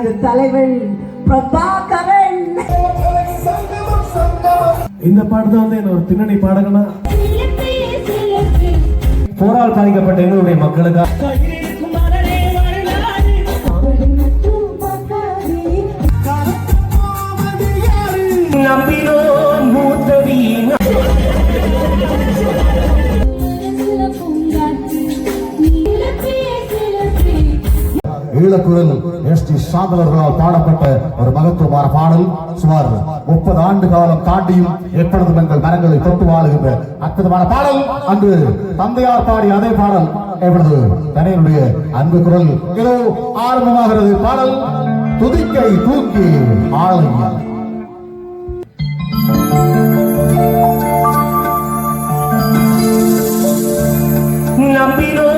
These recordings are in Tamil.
எனது தலைவன் பிரபாகரன். இந்த பாட்டு தான் வந்து என்ன ஒரு பின்னணி பாடகனா? போரால் பாதிக்கப்பட்ட எங்களுடைய மக்களுக்காக நம்பினோம் கீழக்குரல் எஸ் டி சாந்தவர்களால் பாடப்பட்ட ஒரு மகத்துவமான பாடல் சுமார் முப்பது ஆண்டு காலம் தாண்டியும் எப்பொழுதும் எங்கள் மரங்களை தொட்டு வாழுகின்ற அற்புதமான பாடல். அன்று தந்தையார் பாடிய அதே பாடல் எப்பொழுது தனியனுடைய அன்பு குரல் இதோ ஆரம்பமாகிறது பாடல். துதிக்கை தூக்கி ஆளுங்க நம்பினோ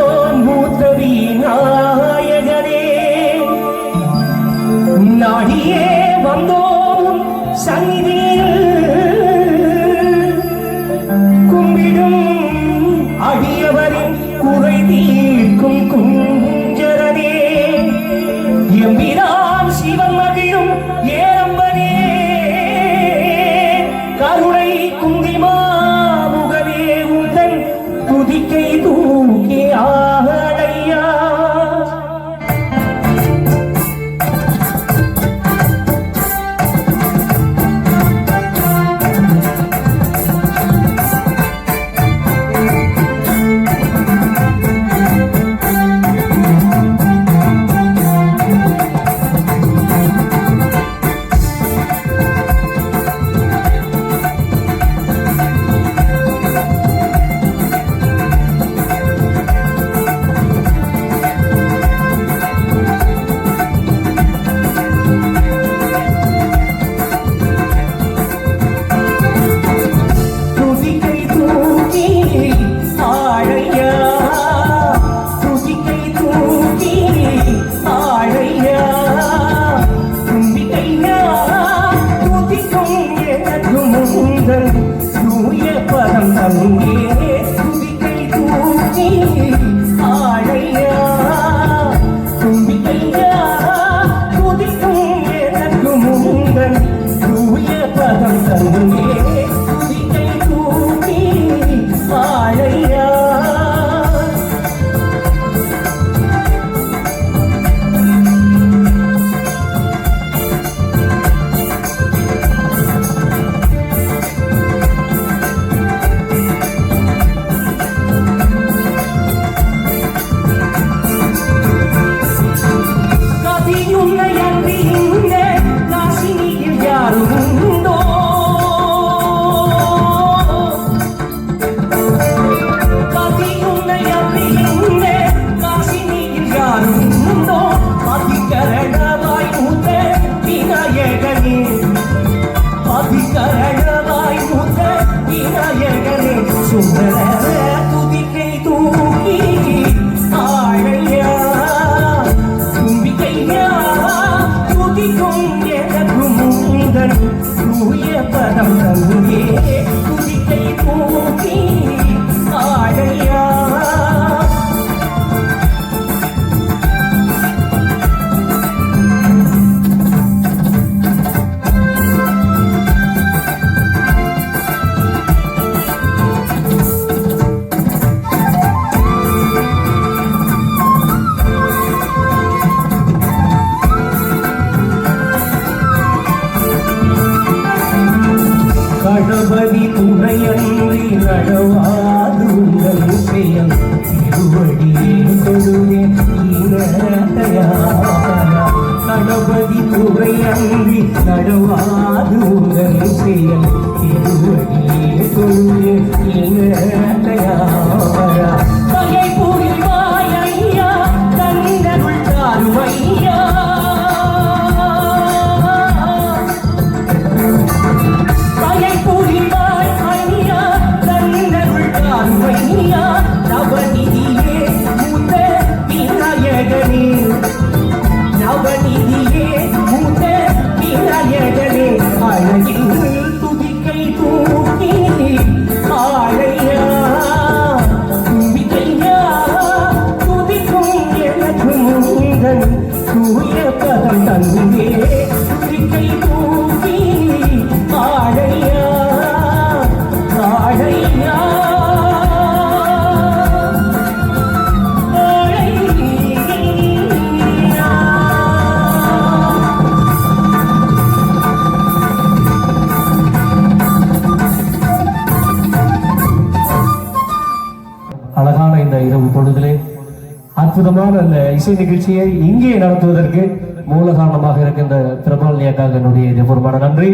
இசை நிகழ்ச்சியை இங்கே நடத்துவதற்கு மூல காரணமாக இருக்கின்ற பிரபாலியாக்காக என்னுடைய இதயபூர்வமான நன்றி.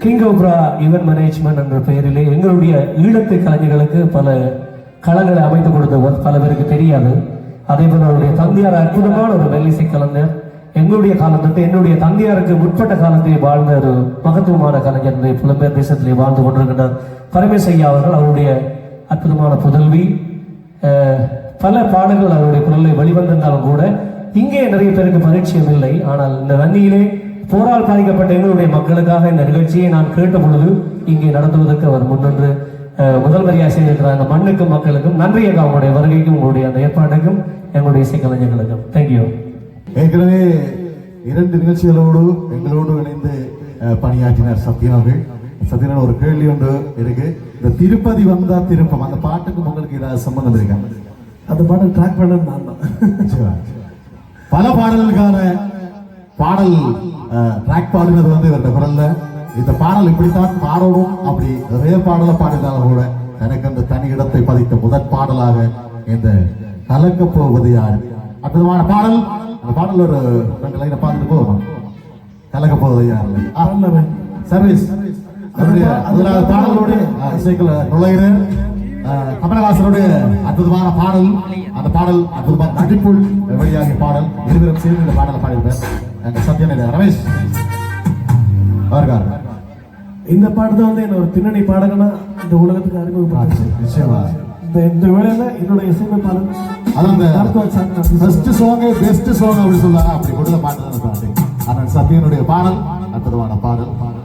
கிங் ஓப்ரா ஈவென்ட் மேனேஜ்மெண்ட் என்ற பெயரிலே எங்களுடைய ஈழத்து கலைஞர்களுக்கு பல களங்களை அமைத்து கொடுத்தவர் பல பேருக்கு தெரியாது. அதே போல அவருடைய தந்தையார் அற்புதமான ஒரு மெல்லிசை கலைஞர். எங்களுடைய காலத்திற்கு என்னுடைய தந்தையாருக்கு முற்பட்ட காலத்திலே வாழ்ந்த ஒரு மகத்துவமான கலைஞர் புலம்பெயர் தேசத்திலே வாழ்ந்து கொண்டிருக்கின்றார். பரமேசையா ஐயா அவர்கள் அவருடைய அற்புதமான புதல்வி அஹ், பல பாடல்கள் அவருடைய குரலில் வெளிவந்திருந்தாலும் கூட இங்கே நிறைய பேருக்கு பரிச்சயம் இல்லை. ஆனால் இந்த வன்னியிலே போரால் பாதிக்கப்பட்ட எங்களுடைய மக்களுக்காக இந்த நிகழ்ச்சியை நான் கேட்ட பொழுது இங்கே நடத்துவதற்கு அவர் முன்னின்று முதல் வரியாக செய்திருக்கிறார். அந்த மண்ணுக்கும் மக்களுக்கும் நன்றி எங்க அவங்களுடைய வருகைக்கும் உங்களுடைய அந்த ஏற்பாட்டுக்கும் எங்களுடைய இசைக்கலைஞர்களுக்கும் தேங்க்யூ ஏற்கனவே இரண்டு நிகழ்ச்சிகளோடு எங்களோடு இணைந்து பணியாற்றினார் சத்யன் அவர்கள். சத்யன் ஒரு கேள்வி ஒன்று இருக்கு. இந்த திருப்பதி வந்தா திருப்பம் அந்த பாட்டுக்கு உங்களுக்கு ஏதாவது சம்பந்தம் இருக்காங்க அந்த பாட்டை ட்ராக் பண்ணது நான் தான். பல பாடல்களுக்கான பாடல் ட்ராக் பாடினது வந்து இவருடைய குரல்ல. இந்த பாடல் இப்படித்தான் பாடணும் அப்படி நிறைய பாடலை பாடினாலும் கூட எனக்கு அந்த தனி இடத்தை பதித்த முதற் பாடலாக இந்த கலக்க போவது யார்? அற்புதமான பாடல். அந்த பாடல் ஒரு ரெண்டு லைனை பார்த்துட்டு போவோம்? கலக்க போவது யார்? பாடல சர்வீஸ். அவருடைய முதலாவது பாடலோடு இசைக்குள்ள நுழைகிறேன் கமலஹாசனுடைய அற்புதமான பாடல். அந்த பாடல் அற்புதமான நடிப்புள் வெளியாகிய பாடல். இருவரும் சேர்ந்து இந்த பாடலை பாடியிருப்பார் எங்க சத்யநிலை ரமேஷ். அவர்கள் இந்த பாட்டு தான் வந்து என்ன ஒரு பின்னணி பாடகனா இந்த உலகத்துக்கு அறிமுகப்படுத்துச்சு நிச்சயமா. இந்த இந்த வேளையில என்னோட இசையமைப்பாளர் அது அந்த மருத்துவ song best song best song அப்படி சொல்லுவாங்க அப்படி கொடுத்த பாட்டு தான் பாட்டு ஆனால் சத்யனுடைய பாடல். அற்புதமான பாடல் பாடல்.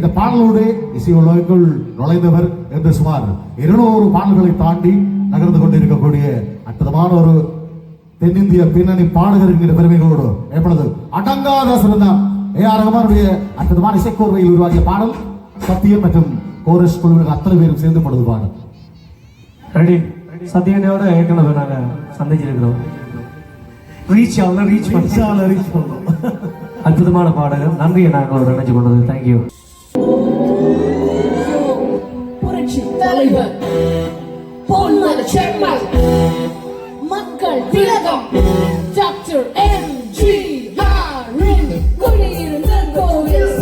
இந்த பாடலோடு இசை உலகுக்குள் நுழைந்தவர் என்று சுமார் இருநூறு பாடல்களை தாண்டி நகர்ந்து கொண்டிருக்கக்கூடிய அற்புதமான ஒரு தென்னிந்திய பின்னணி பாடகர் என்கிற பெருமைகளோடு எப்பொழுது அடங்காத சிறந்தார் ஏ ஆர் ரஹ்மானுடைய அற்புதமான இசைக்கோர்வையில் உருவாகிய பாடல் சத்யன் மற்றும் கோரஸ் குழுவினர் அத்தனை பேரும் சேர்ந்து படுது பாடல். ரெடி சத்யனையோட ஏற்கனவே நாங்கள் சந்திச்சிருக்கிறோம். ரீச் ஆகல ரீச் பண்ணி ரீச் பண்ணோம் அற்புதமான பாடகர். நன்றியை நாங்கள் நினைச்சு கொண்டது. தேங்க்யூ தலைவர் பொன்மல செம்மல் மக்கள் திலகம் டாக்டர் எம் ஜி ஆரின் குடியிருந்த கோவில்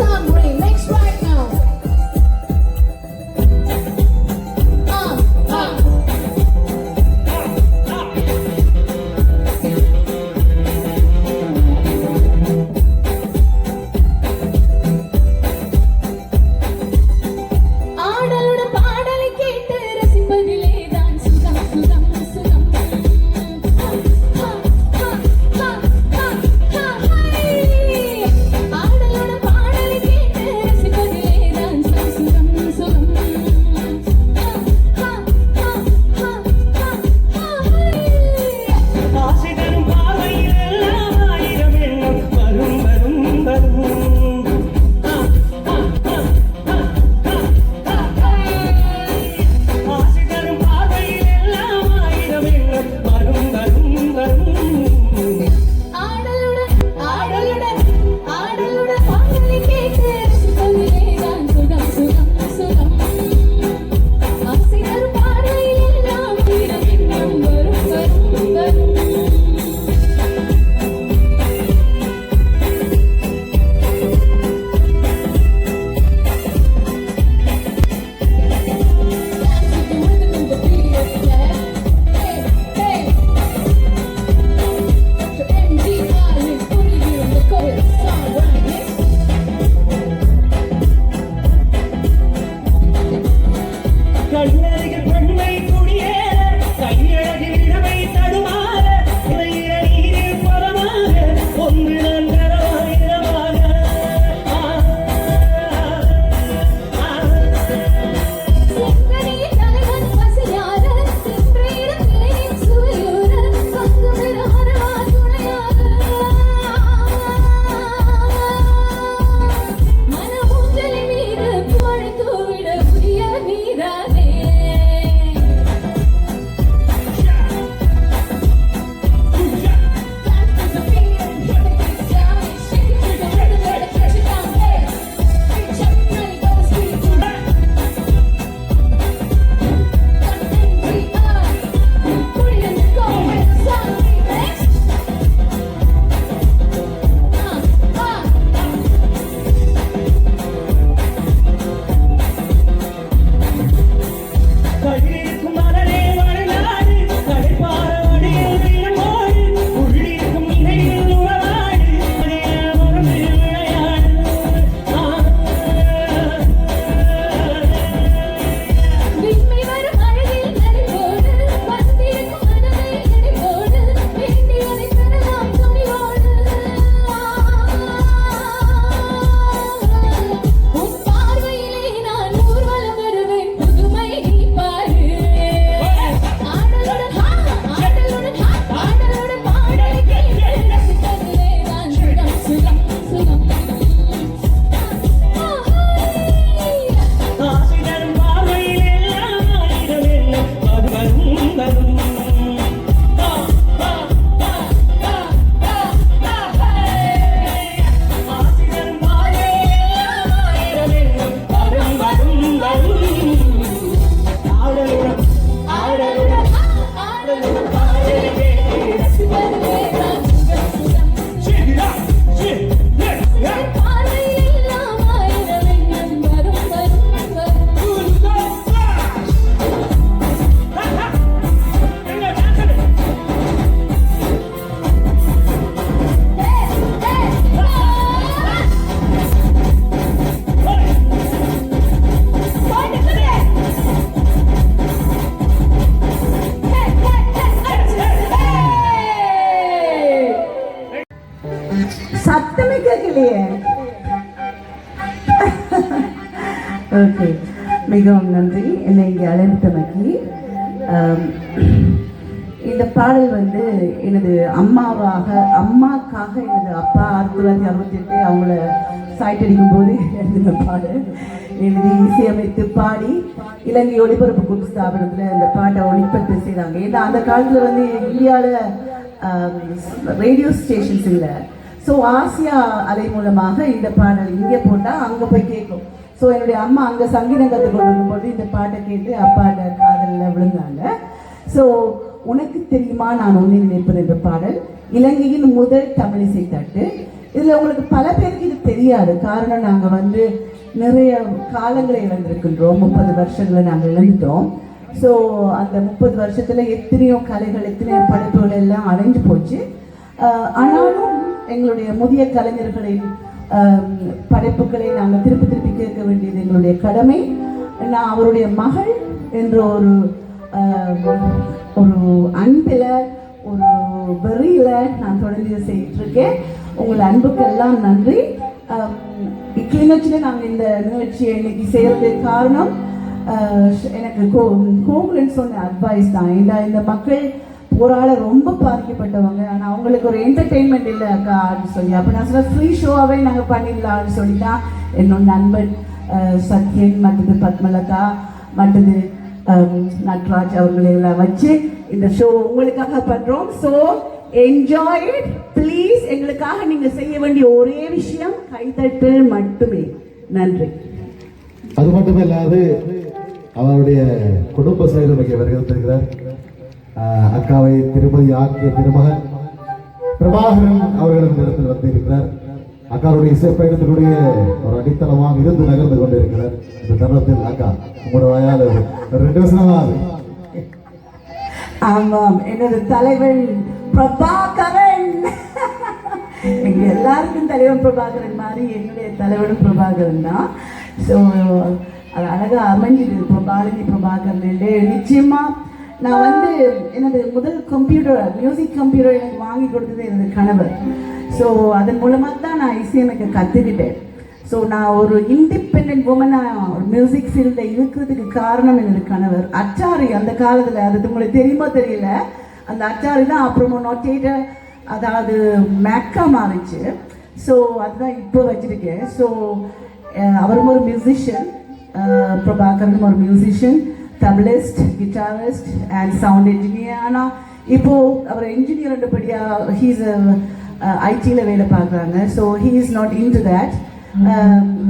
மிகவும் நன்றி. என்னை இங்கே அழைத்தமைக்கு. இந்த பாடல் வந்து எனது அம்மாவாக அம்மாக்காக எனது அப்பா ஆயிரத்தி தொள்ளாயிரத்தி அறுபத்தெட்டு அவங்கள சாய்ட்டடிக்கும் போது எழுதின பாடல். எழுதி இசையமைத்து பாடி இலங்கை ஒளிபரப்பு கூட்டு ஸ்தாபனத்தில் இந்த பாட்டை ஒளிபரப்பு செய்தாங்க. ஏன்னா அந்த காலத்தில் வந்து இந்தியாவில் ரேடியோ ஸ்டேஷன்ஸ் இல்லை. ஸோ ஆசியா அலை மூலமாக இந்த பாடல் இங்கே போட்டால் அங்கே போய் கேட்கும். ஸோ என்னுடைய அம்மா அங்கே சங்கீதம் கற்றுக் கொண்டிருக்கும்போது இந்த பாட்டை கேட்டு அப்பாட்ட காதலில் விழுந்தாங்க. ஸோ உனக்கு தெரியுமா நான் ஒன்றில் நினைப்பது என்ற பாடல்? இலங்கையின் முதல் தமிழிசை தட்டு இதில் உங்களுக்கு பல பேருக்கு இது தெரியாது. காரணம் நாங்கள் வந்து நிறைய காலங்களை இழந்திருக்கின்றோம். முப்பது வருஷங்களை நாங்கள் இழந்துட்டோம். ஸோ அந்த முப்பது வருஷத்தில் எத்தனையோ கலைகள் எத்தனையோ படைப்புகள் எல்லாம் அடைஞ்சு போச்சு. ஆனாலும் எங்களுடைய முதிய கலைஞர்களின் படைப்புகளை நாங்கள் திருப்பி திருப்பி கேட்க வேண்டியது எங்களுடைய கடமை. நான் அவருடைய மகள் என்ற ஒரு ஒரு அன்பில் ஒரு வெறியில் நான் தொடர்ந்து இதை இருக்கேன் உங்கள் அன்புக்கெல்லாம் நன்றி. கிளிநொச்சியில் நாங்கள் இந்த நிகழ்ச்சியை இன்னைக்கு செய்கிறதுக்கு காரணம் எனக்கு கோ கோகுலன் சொன்ன அட்வைஸ் தான். ஏன்னா இந்த மக்கள் ஒரு ஆளை ரொம்ப பாதிக்கப்பட்டவங்க. ஆனால் அவங்களுக்கு ஒரு என்டர்டெயின்மெண்ட் இல்லை அக்கா அப்படின்னு சொல்லி. அப்போ நான் சொல்ல ஃப்ரீ ஷோவாகவே நாங்கள் பண்ணிடலாம்னு சொல்லி தான் என்னோட நண்பன் சத்யன் மற்றது பத்மலதா மற்றது நட்ராஜ் அவர்களை எல்லாம் வச்சு இந்த ஷோ உங்களுக்காக பண்ணுறோம் ஸோ என்ஜாய் இட் ப்ளீஸ் எங்களுக்காக நீங்கள் செய்ய வேண்டிய ஒரே விஷயம் கைதட்டல் மட்டுமே. நன்றி. அது மட்டுமல்லாது அவருடைய குடும்ப செயலும் இங்கே வருகிறார் அக்காவை திருமதி ஆக்கிய திருமகன் பிரபாகரன் அவர்களும் இந்த இடத்தில் வந்திருக்கிறார். அக்காவுடைய இசைப்பயணத்தினுடைய ஒரு அடித்தளமாக இருந்து நகர்ந்து கொண்டிருக்கிறார். இந்த தருணத்தில் அக்கா உங்களோட வயால் ரெண்டு வருஷம் ஆமாம் எனது தலைவன் பிரபாகரன். எங்க எல்லாருக்கும் தலைவன் பிரபாகரன் மாதிரி என்னுடைய தலைவனும் பிரபாகரன் தான். ஸோ அது அழகா அமைஞ்சுது. பிரபாலினி பிரபாகரன் நிச்சயமா நான் வந்து எனது முதல் கம்ப்யூட்டர் மியூசிக் கம்ப்யூட்டர் எனக்கு வாங்கி கொடுத்தது எனது கணவர். ஸோ அதன் மூலமாக தான் நான் இசையமைக்க கற்றுக்கிட்டேன் ஸோ நான் ஒரு இண்டிபெண்ட் உமனாக ஒரு மியூசிக் ஃபீல்டில் இருக்கிறதுக்கு காரணம் எனது கணவர். அச்சாரி அந்த காலத்தில் அது உங்களுக்கு தெரியுமா தெரியல. அந்த அச்சாரி தான் அப்புறமா நோட்டேட்டர் அதாவது மேக்கா மாறிச்சு. ஸோ அதுதான் இப்போ வச்சுருக்கேன். ஸோ அவரும் ஒரு மியூசிஷியன் பிரபாகரனும் ஒரு musician tablist guitarist and sound engineer ஆனால் இப்போ அவர் இன்ஜினியர் ரெண்டுபடியா ஹீஸ் ஐடியில் வேலை பார்க்குறாங்க. So he is not into that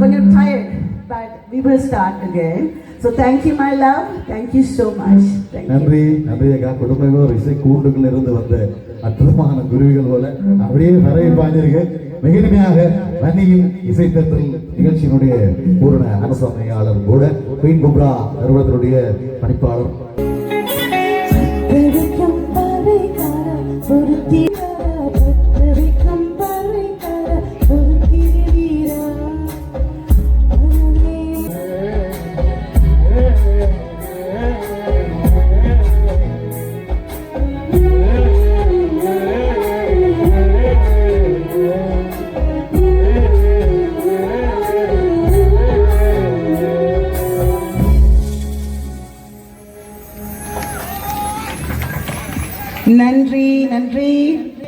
கொஞ்சம் tired but we will start again so thank you my love thank you so much நன்றி நன்றி அக்கா. குடும்பமே ஒரு இசை கூண்டுகள் இருந்து வந்த அற்புதமான குருவிகள் போல. அப்படியே பரவி பாய்ந்திருக்கு மிகமையாக வன்னியின் இசைத்தத்தில் நிகழ்ச்சியினுடைய பூரண அரசாணையாளர் கூட குயின் குப்ரா நிறுவனத்தினுடைய பணிப்பாளர்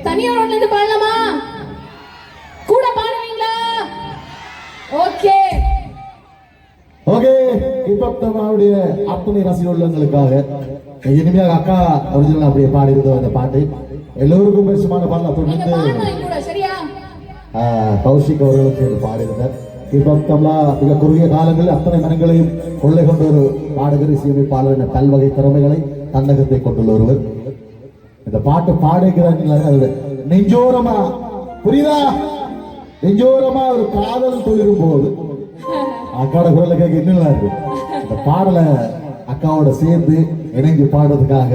தனியார் ரோட்ல இருந்து பாடலாமா? கூட பாடுவீங்களா? ஓகே. ஓகே இப்பத்தமாவுடைய அத்துணை ரசிக உள்ளங்களுக்காக இனிமையாக அக்கா ஒரிஜினல் அப்படியே பாடி இருந்தோம் அந்த பாட்டு. எல்லோருக்கும் பெருசுமான பாடல தொடர்ந்து கௌஷிக் அவர்களும் சேர்ந்து பாடியிருந்தார். இப்பத்தம்லா மிக குறுகிய காலங்களில் அத்தனை மனங்களையும் கொள்ளை கொண்ட ஒரு பாடகர் இசையமைப்பாளர் என பல்வகை திறமைகளை தன்னகத்தை கொண்டுள்ள ஒருவர். இந்த பாட்டு பாடுகிறார்கள் நெஞ்சோரமா. புரியுதா? நெஞ்சோரமா ஒரு காதல் துளிரும் போது அக்காவோட குரல கேட்க இன்னும் இருக்கு. இந்த பாடலை அக்காவோட சேர்ந்து இணைஞ்சு பாடுறதுக்காக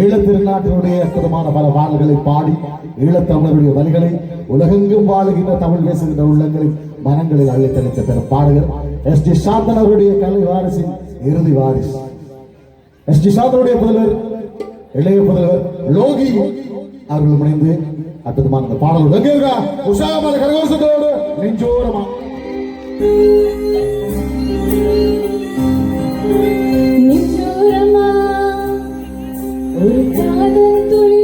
ஈழத்திருநாட்டினுடைய அற்புதமான பல பாடல்களை பாடி ஈழத்தமிழருடைய வழிகளை உலகெங்கும் வாழுகின்ற தமிழ் பேசுகின்ற உள்ளங்களில் மனங்களில் அள்ளித்தளித்த பிற பாடகர் எஸ் டி சாந்தன் அவருடைய கலை வாரிசின் இறுதி வாரிசு. எஸ் டி சாந்தனுடைய முதல்வர் இளைய முதல்வர் லோகி அவர்கள் முனைந்து அற்புதமான அந்த பாடல் வெங்கா உஷாமல கரகோசத்தோடு நெஞ்சோரமா. நெஞ்சோரமா ஒரு காதல் துளி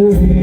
to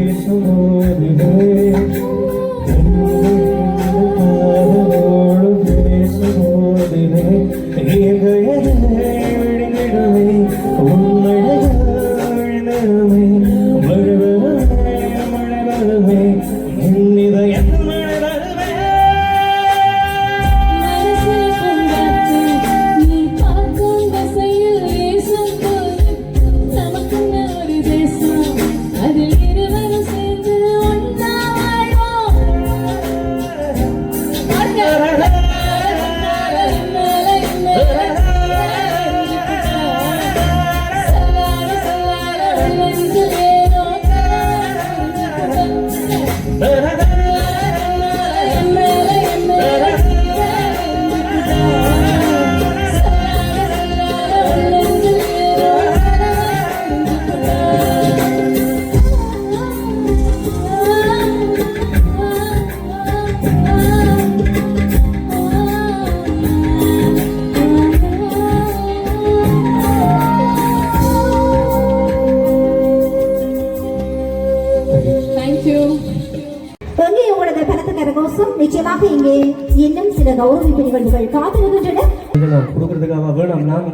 நிகழ்வுகள் நான் கொடுக்கறதுக்காக வேணும். நான்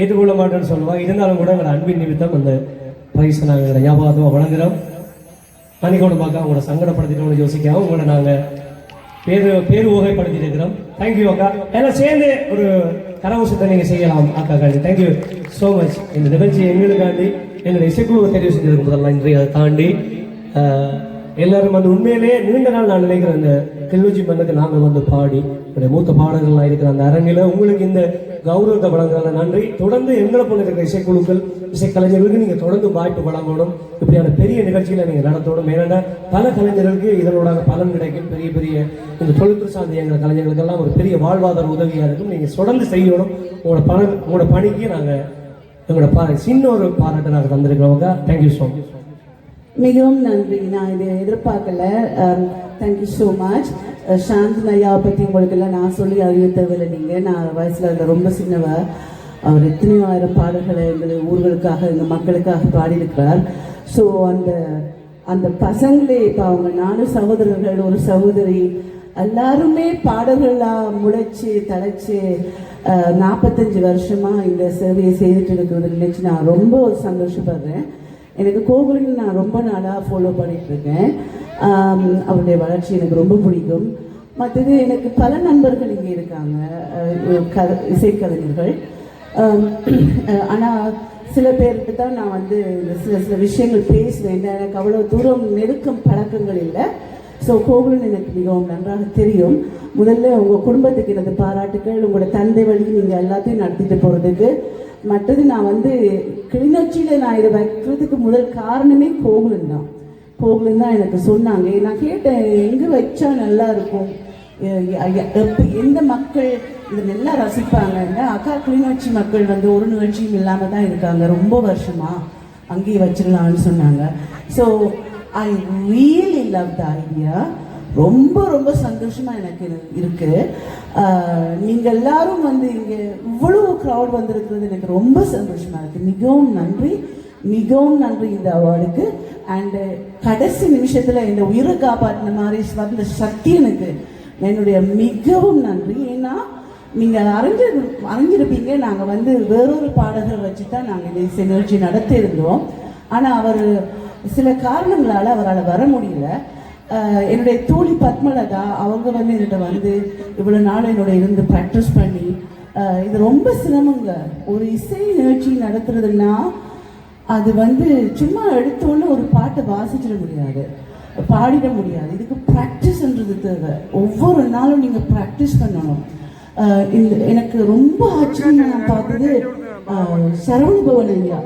ஏற்றுக்கொள்ள மாட்டேன்னு சொல்லுவாங்க இருந்தாலும் கூட எங்களோட அன்பின் நிமித்தம் அந்த பரிசை நாங்கள் எங்களோட ஞாபகமாக வழங்குறோம். மணிக்கோடு பார்க்க உங்களோட சங்கடப்படுத்திட்டோம்னு யோசிக்காம உங்களை நாங்கள் பேரு பேரு ஊகைப்படுத்திட்டு இருக்கிறோம். தேங்க்யூ அக்கா. எல்லாம் சேர்ந்து ஒரு கரகோஷத்தை நீங்கள் செய்யலாம் அக்கா காண்டி தேங்க்யூ ஸோ மச் இந்த நிகழ்ச்சி எங்களுக்காண்டி எங்களுடைய இசைக்குழு தெரிவு செஞ்சதுக்கு முதல்ல இன்றைய அதை தாண்டி எல்லாரும் வந்து உண்மையிலே நீண்ட நாள் நான் நினைக்கிறேன் இந்த கிளிநொச்சி மண்ணுக்கு நாங்கள் வந்து பாடி என்னுடைய மூத்த பாடல்கள்லாம் இருக்கிற அந்த அரங்கில் உங்களுக்கு இந்த கௌரவத்தை வழங்குறதுல நன்றி. தொடர்ந்து எங்களை போல இருக்கிற இசைக்குழுக்கள் இசைக்கலைஞர்களுக்கு நீங்கள் தொடர்ந்து வாய்ப்பு வழங்கணும். இப்படியான பெரிய நிகழ்ச்சிகளை நீங்கள் நடத்தணும். ஏன்னா பல கலைஞர்களுக்கு இதனோட பலன் கிடைக்கும். பெரிய பெரிய இந்த தொழில்துறை சார்ந்த எங்கள் கலைஞர்களுக்கெல்லாம் ஒரு பெரிய வாழ்வாதார உதவியாக இருக்கும். நீங்கள் தொடர்ந்து செய்யணும். உங்களோட பண உங்களோட பணிக்கு நாங்கள் எங்களோட பா சின்ன ஒரு பாராட்டை நாங்கள் தந்திருக்கிறவங்க தேங்க்யூ ஸோ மச் மிகவும் நன்றி. நான் இதை எதிர்பார்க்கல. தேங்க்யூ ஸோ மச் சாந்த் ஐயாவை பற்றி உங்களுக்கெல்லாம் நான் சொல்லி அறிய தேவையில்லை. நீங்கள் நான் வயசில் அதில் ரொம்ப சின்னவ. அவர் எத்தனையோ ஆயிரம் பாடல்களை எங்கள் ஊர்களுக்காக எங்கள் மக்களுக்காக பாடியிருக்கிறார். ஸோ அந்த அந்த பசங்களே இப்போ அவங்க நாலு சகோதரர்கள் ஒரு சகோதரி எல்லாருமே பாடல்களாக முளைச்சி தலைச்சு நாற்பத்தஞ்சு வருஷமாக இந்த சேவையை செய்துட்டு இருக்கிறது நினச்சி நான் ரொம்ப சந்தோஷப்படுறேன். எனக்கு கோகுலின் நான் ரொம்ப நாளாக ஃபாலோ பண்ணிகிட்ருக்கேன் அவருடைய வளர்ச்சி எனக்கு ரொம்ப பிடிக்கும். மற்றது எனக்கு பல நண்பர்கள் இங்கே இருக்காங்க. அஹ், கத இசைக்கலைஞர்கள். ஆனால் சில பேருக்கு தான் நான் வந்து இந்த சில சில விஷயங்கள் பேசுவேன். எனக்கு அவ்வளோ தூரம் நெருக்கம் பழக்கங்கள் இல்லை. ஸோ கோகுலன் எனக்கு மிகவும் நன்றாக தெரியும். முதல்ல உங்கள் குடும்பத்துக்கு எனது பாராட்டுக்கள். உங்களோட தந்தை வழி நீங்கள் எல்லாத்தையும் நடத்திட்டு போகிறதுக்கு மற்றது நான் வந்து கிளிநொச்சியில் நான் இதை வைக்கிறதுக்கு முதல் காரணமே கோகுலன் தான். கோகுலன் தான் எனக்கு சொன்னாங்க. நான் கேட்டேன் எங்கே வச்சா நல்லா இருக்கும்? எ- எந்த மக்கள் இது நல்லா ரசிப்பாங்கன்னா அக்கா கிளிநொச்சி மக்கள் வந்து ஒரு நிகழ்ச்சியும் இல்லாமல் தான் இருக்காங்க. ரொம்ப வருஷமா அங்கேயே வச்சிடலாம்னு சொன்னாங்க. So I really love the idea ரொம்ப ரொம்ப சந்தோஷமா எனக்கு இருக்கு. நீங்கள் எல்லாரும் வந்து இங்கே இவ்வளவு க்ரௌட் வந்திருக்கிறது எனக்கு ரொம்ப சந்தோஷமா இருக்கு. மிகவும் நன்றி. மிகவும் நன்றி இந்த அவார்டுக்கு. அண்டு கடைசி நிமிஷத்தில் இந்த உயிரை காப்பாற்றின மாதிரி வந்த சக்தி எனக்கு. என்னுடைய மிகவும் நன்றி. ஏன்னா நீங்கள் அறிஞ்சு அறிஞ்சிருப்பீங்க. நாங்கள் வந்து வேறொரு பாடகர் வச்சு தான் நாங்கள் இந்த இசை நிகழ்ச்சி நடத்தியிருந்தோம். ஆனால் அவர் சில காரணங்களால் அவரால் வர முடியல. என்னுடைய தோழி பத்மலதா அவங்க வந்து என்கிட்ட வந்து இவ்வளோ நாள் என்னோட இருந்து ப்ராக்டிஸ் பண்ணி இது ரொம்ப சிரமங்க. ஒரு இசை நிகழ்ச்சி நடத்துறதுன்னா அது வந்து சும்மா எடுத்தோன்னு ஒரு பாட்டை வாசிச்சிட முடியாது பாடிட முடியாது. இதுக்கு ப்ராக்டிஸ்ன்றது தேவை. ஒவ்வொரு நாளும் நீங்கள் ப்ராக்டிஸ் பண்ணணும். இந்த எனக்கு ரொம்ப ஆச்சரியம் நான் பார்த்தது சரவண பவன் ஐயா.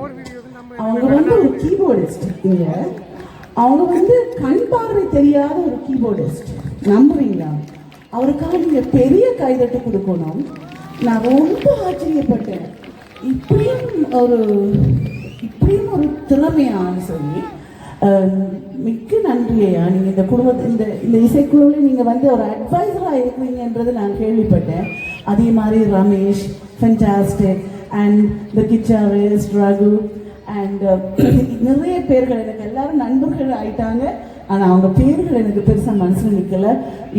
அவங்க வந்து ஒரு கீபோர்டிஸ்ட் இங்க. அவங்க வந்து கண் பார்வை தெரியாத ஒரு கீபோர்டிஸ்ட் நம்புவீங்களா அவருக்காக நீங்க பெரிய கைதட்டு கொடுக்கணும். நான் ரொம்ப ஆச்சரியப்பட்டேன். இப்படியும் ஒரு இப்படியும் ஒரு திறமையான சொல்லி மிக்க நன்றி ஐயா நீங்கள் இந்த குடும்ப இந்த இந்த இசைக்குழுவில் நீங்கள் வந்து ஒரு அட்வைசராக இருக்கிறீங்கன்றது நான் கேள்விப்பட்டேன். அதே மாதிரி ரமேஷ் ஃபென்டாஸ்டிக் அண்ட் த கிச்சாவேஸ் ரகு அண்ட் நிறைய பேர்கள் எனக்கு எல்லாரும் நண்பர்கள் ஆயிட்டாங்க. ஆனால் அவங்க பேர்கள் எனக்கு பெருசாக மனசில் நிற்கலை